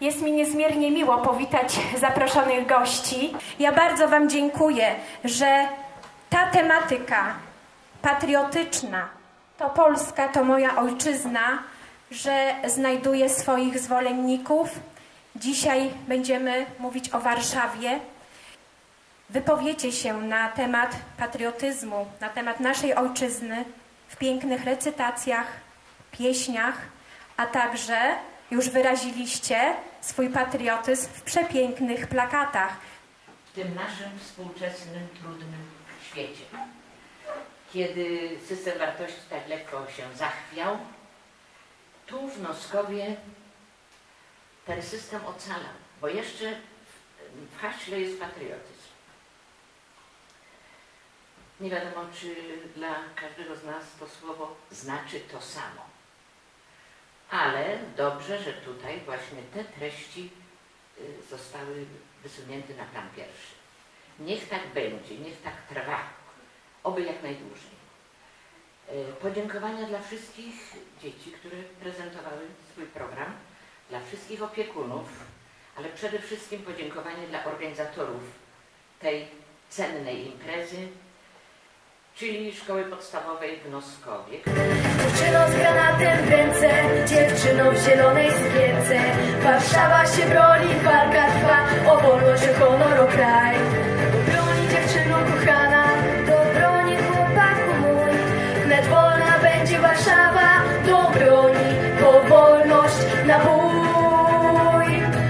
Jest mi niezmiernie miło powitać zaproszonych gości. Ja bardzo Wam dziękuję, że ta tematyka patriotyczna, to Polska, to moja ojczyzna, że znajduje swoich zwolenników. Dzisiaj będziemy mówić o Warszawie. Wypowiecie się na temat patriotyzmu, na temat naszej ojczyzny w pięknych recytacjach, pieśniach, a także już wyraziliście swój patriotyzm w przepięknych plakatach. w tym naszym współczesnym, trudnym świecie. Kiedy system wartości tak lekko się zachwiał, tu w Noskowie ten system ocalał, bo jeszcze w, haśle jest patriotyzm. Nie wiadomo, czy dla każdego z nas to słowo znaczy to samo. Ale dobrze, że tutaj właśnie te treści y, zostały wysunięte na plan pierwszy. Niech tak będzie, niech tak trwa, oby jak najdłużej. Y, Podziękowania dla wszystkich dzieci, które prezentowały swój program, dla wszystkich opiekunów, ale przede wszystkim podziękowanie dla organizatorów tej cennej imprezy, czyli Szkoły Podstawowej w Noskowie, płyną w zielonej skierce Warszawa się broni, walka trwa. O wolność, o honor, o kraj Broni dziewczyno kochana. To broni chłopaku mój. Wnet wolna będzie Warszawa. Do broni.